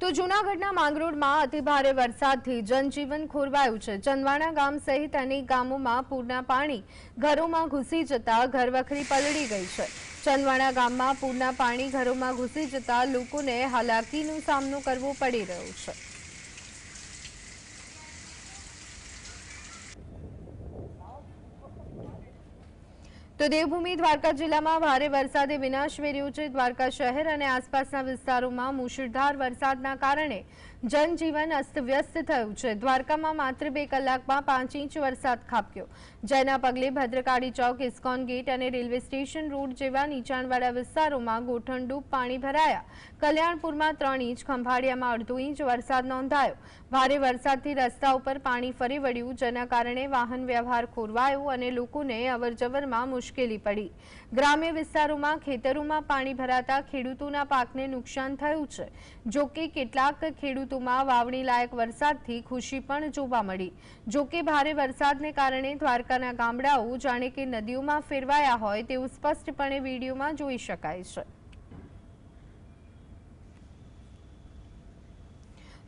તો જૂનાગઢના માંગરોળમાં અતિભારે વરસાદથી જનજીવન ખોરવાયું છે. ચંદવાણા ગામ સહિત અનેક ગામોમાં પૂરના પાણી ઘરોમાં ઘૂસી જતા ઘરવખરી પલળી ગઈ છે. ચંદવાણા ગામમાં પૂરના પાણી ઘરોમાં ઘૂસી જતા લોકોને હાલાકીનો સામનો કરવો પડી રહ્યો છે. તો દેવભૂમિ દ્વારકા જિલ્લામાં ભારે વરસાદે વિનાશ વેર્યો છે. દ્વારકા શહેર અને આસપાસના વિસ્તારોમાં મુશળધાર વરસાદના કારણે જનજીવન અસ્તવ્યસ્ત થયું છે. દ્વારકામાં માત્ર બે કલાકમાં પાંચ ઇંચ વરસાદ ખાબક્યો. જેના પગલે ભદ્રકાળી ચોક, ઇસ્કોન ગેટ અને રેલવે સ્ટેશન રોડ જેવા નીચાણવાળા વિસ્તારોમાં ગોઠણડૂબ પાણી ભરાયા. કલ્યાણપુરમાં ત્રણ ઇંચ, ખંભાળિયામાં અડધો ઇંચ વરસાદ નોંધાયો. ભારે વરસાદથી રસ્તા ઉપર પાણી ફરી વળ્યું, જેના કારણે વાહન વ્યવહાર ખોરવાયો અને લોકોને અવરજવરમાં મુશ્કેલી પડી. ગ્રામ્ય વિસ્તારોમાં ખેતરોમાં પાણી ભરાતા ખેડૂતોના પાકને નુકસાન થયું છે. જોકે કેટલાક ખેડૂતોમાં વાવણી લાયક વરસાદથી ખુશી પણ જોવા મળી. જોકે ભારે વરસાદને કારણે દ્વારકાના ગામડાઓ જાણે કે નદીઓમાં ફેરવાયા હોય તેવું સ્પષ્ટપણે વિડીયોમાં જોઈ શકાય છે.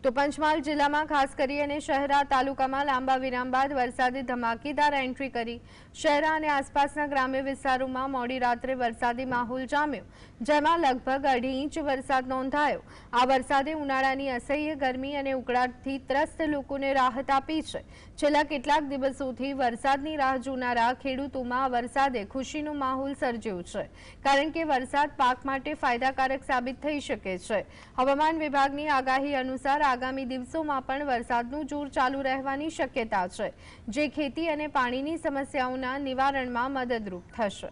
તો પંચમહાલ જિલ્લામાં ખાસ કરી અને શહેરા તાલુકામાં લાંબા વિરામ બાદ વરસાદે ધમાકેદાર એન્ટ્રી કરી. શહેરા અને આસપાસના ગ્રામ્ય વિસ્તારોમાં મોડી રાત્રે વરસાદી માહોલ જામ્યો. જેમાં લગભગ અઢી ઇંચ વરસાદ નોંધાયો. આ વરસાદે ઉનાળાની અસહ્ય ગરમી અને ઉકળાટથી ત્રસ્ત લોકોને રાહત આપી છે. છેલ્લા કેટલાક દિવસોથી વરસાદની રાહ જોનારા ખેડૂતોમાં વરસાદે ખુશીનો માહોલ સર્જ્યો છે, કારણ કે વરસાદ પાક માટે ફાયદાકારક સાબિત થઈ શકે છે. હવામાન વિભાગની આગાહી અનુસાર આગામી દિવસોમાં પણ વરસાદનું જોર ચાલુ રહેવાની શક્યતા છે, જે ખેતી અને પાણીની સમસ્યાઓના નિવારણમાં મદદરૂપ થશે.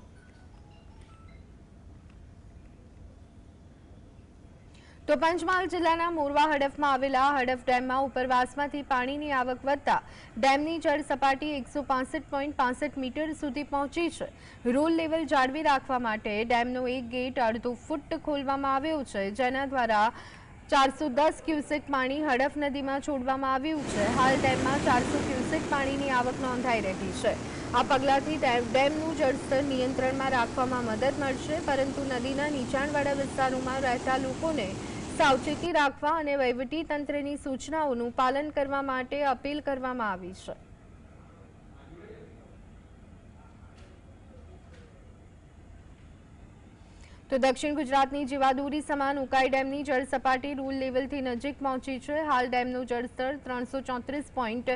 તો પંચમહાલ જિલ્લાના મોરવા હડફમાં આવેલા હડફ ડેમમાં ઉપરવાસમાંથી પાણીની આવક વધતા ડેમની જળ સપાટી એકસો મીટર સુધી પહોંચી છે. રૂલ લેવલ જાળવી રાખવા માટે ડેમનો એક ગેટ અડધો ફૂટ ખોલવામાં આવ્યો છે, જેના દ્વારા ચારસો દસ ક્યુસેક પાણી હડફ નદીમાં છોડવામાં આવ્યું છે. હાલ ડેમમાં ચારસો ક્યુસેક પાણીની આવક નોંધાઈ રહી છે. આ પગલાંથી ડેમનું જળસ્તર નિયંત્રણમાં રાખવામાં મદદ મળશે, પરંતુ નદીના નીચાણવાળા વિસ્તારોમાં રહેતા લોકોને સાવચેતી રાખવા અને વહીવટી તંત્રની સૂચનાઓનું પાલન કરવા માટે અપીલ કરવામાં આવી છે. તો દક્ષિણ ગુજરાતની જીવાદોરી સમાન ઉકાઈ ડેમની જળ સપાટી રૂલ લેવલથી નજીક પહોંચી છે. હાલ ડેમનું જળસ્તર ત્રણસો ચોત્રીસ પોઈન્ટ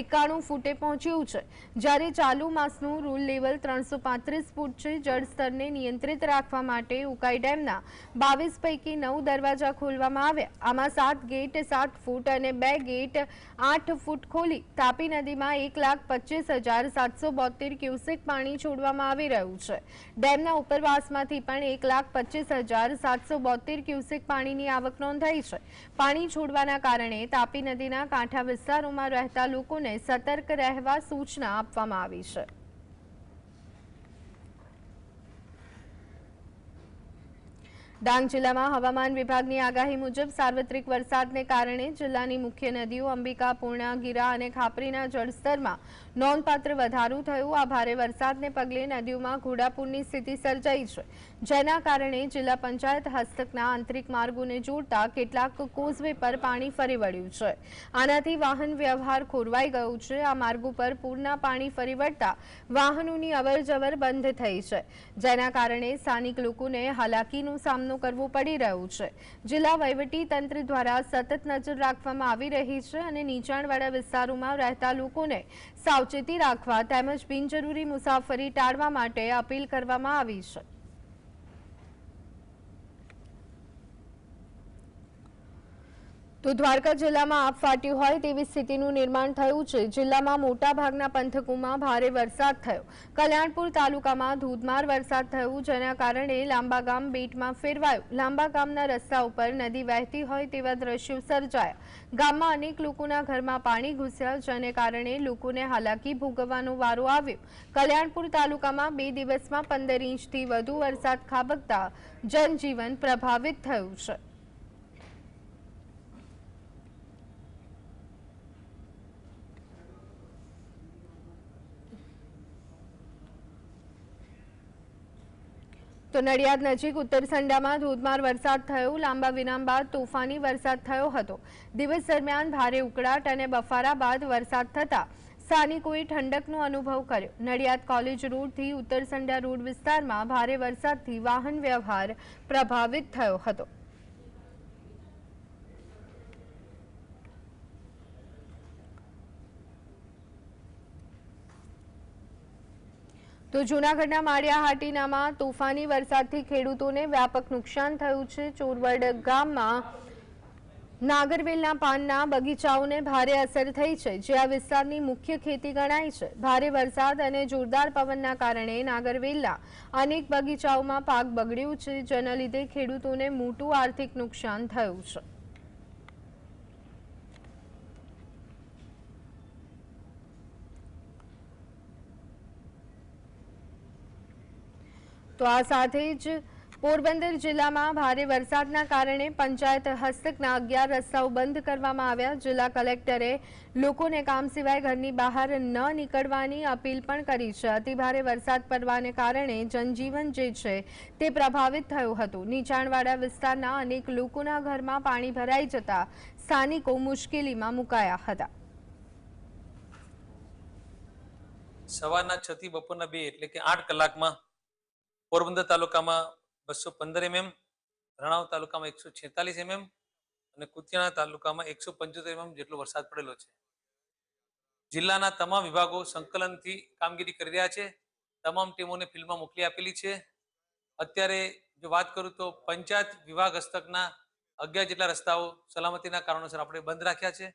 એકાણું ફૂટે પહોંચ્યું છે. જ્યારે ચાલુ માસનું રૂલ લેવલ ત્રણસો પાંત્રીસ ફૂટ છે, જળસ્તરને નિયંત્રિત રાખવા માટે ઉકાઈ ડેમના બાવીસ પૈકી નવ દરવાજા ખોલવામાં આવ્યા. આમાં સાત ગેટ, સાત ફૂટ અને બે ગેટ, આઠ ફૂટ ખોલી તાપી નદીમાં એક લાખ પચીસ હજાર સાતસો બોતેર ક્યુસેક પાણી છોડવામાં આવી રહ્યું છે. ડેમના ઉપરવાસમાંથી પણ એક લાખ લાખ પચીસ હજાર સાતસો બોતેર ક્યુસેક પાણીની આવક નોંધાઈ છે. પાણી છોડવાના કારણે તાપી નદીના કાંઠા વિસ્તારોમાં રહેતા લોકોને સતર્ક રહેવા સૂચના આપવામાં આવી છે. ડાંગ જિલ્લામાં હવામાન વિભાગની આગાહી મુજબ સાર્વત્રિક વરસાદને કારણે જિલ્લાની મુખ્ય નદીઓ અંબિકા, પૂર્ણા, ગીરા અને ખાપરીના જળસ્તરમાં નોંધપાત્ર વધારો થયો. આ ભારે વરસાદને પગલે નદીઓમાં ઘોડાપૂરની સ્થિતિ સર્જાઈ છે, જેના કારણે જિલ્લા પંચાયત હસ્તકના આંતરિક માર્ગોને જોડતા કેટલાક કોઝવે પર પાણી ફરી વળ્યું છે. આનાથી વાહન વ્યવહાર ખોરવાઈ ગયો છે. આ માર્ગો પર પૂરના પાણી ફરી વળતા વાહનોની અવરજવર બંધ થઈ છે, જેના કારણે સ્થાનિક લોકોને હાલાકીનો સામનો સામનો કરવો પડી રહ્યો છે. જિલ્લા વહીવટી તંત્ર દ્વારા સતત નજર રાખવામાં આવી રહી છે અને નીચાણવાળા વિસ્તારોમાં રહેતા લોકોને સાવચેતી રાખવા તેમજ બિનજરૂરી મુસાફરી ટાળવા માટે અપીલ કરવામાં આવી છે. તો દ્વારકા જિલ્લામાં આપ ફાટ્યું હોય તેવી સ્થિતિનું નિર્માણ થયું છે. જિલ્લામાં મોટાભાગના પંથકોમાં ભારે વરસાદ થયો. કલ્યાણપુર તાલુકામાં ધોધમાર વરસાદ થયો, જેના કારણે લાંબા ગામ બેટમાં ફેરવાયું. લાંબા ગામના રસ્તા ઉપર નદી વહેતી હોય તેવા દ્રશ્યો સર્જાયા. ગામમાં અનેક લોકોના ઘરમાં પાણી ઘૂસ્યા, જેને કારણે લોકોને હાલાકી ભોગવવાનો વારો આવ્યો. કલ્યાણપુર તાલુકામાં બે દિવસમાં પંદર ઇંચથી વધુ વરસાદ ખાબકતા જનજીવન પ્રભાવિત થયું છે. તો નડિયાદ નજીક ઉત્તરસંડામાં ધોધમાર વરસાદ થયો. લાંબા વિરામ બાદ તોફાની વરસાદ થયો હતો. દિવસ દરમિયાન ભારે ઉકળાટ અને બફારા બાદ વરસાદ થતા સ્થાનિકોએ ઠંડકનો અનુભવ કર્યો. નડિયાદ કોલેજ રોડથી ઉત્તરસંડા રોડ વિસ્તારમાં ભારે વરસાદથી વાહન વ્યવહાર પ્રભાવિત થયો હતો. તો જૂનાગઢના માળિયા હાટીનામાં તોફાની વરસાદથી ખેડૂતોને વ્યાપક નુકસાન થયું છે. ચોરવડ ગામમાં નાગરવેલના પાનના બગીચાઓને ભારે અસર થઈ છે. જે આ વિસ્તારની મુખ્ય ખેતી ગણાય છે. ભારે વરસાદ અને જોરદાર પવનના કારણે નાગરવેલના અનેક બગીચાઓમાં પાક બગડ્યું છે. જેના લીધે ખેડૂતોને મોટું આર્થિક નુકસાન થયું છે. તો આ સાથે જ પોરબંદર જિલ્લામાં ભારે વરસાદના કારણે પંચાયત હસ્તકના અગિયાર રસ્તાઓ બંધ કરવામાં આવ્યા. જિલ્લા કલેક્ટરે લોકોને કામ સિવાય ઘરની બહાર ન નીકળવાની અપીલ પણ કરી છે. અતિભારે વરસાદ પડવાને કારણે જનજીવન જે છે તે પ્રભાવિત થયું હતું. નીચાણવાળા વિસ્તારના અનેક લોકોના ઘરમાં પાણી ભરાઈ જતા સ્થાનિકો મુશ્કેલીમાં મુકાયા હતા. સવારના છ થી બપોરના બે એટલે કે આઠ કલાકમાં પોરબંદર તાલુકામાં બસો પંદર એમએમ, રણાવ તાલુકામાં એકસો છેતાલીસ એમએમ અને કુતિયાણા તાલુકામાં એકસો પંચોતેર એમએમ જેટલો વરસાદ પડેલો છે. જિલ્લાના તમામ વિભાગો સંકલનથી કામગીરી કરી રહ્યા છે. તમામ ટીમોને ફિલ્ડમાં મોકલી આપેલી છે. અત્યારે જો વાત કરું તો પંચાયત વિભાગ હસ્તકના અગિયાર જેટલા રસ્તાઓ સલામતીના કારણોસર આપણે બંધ રાખ્યા છે.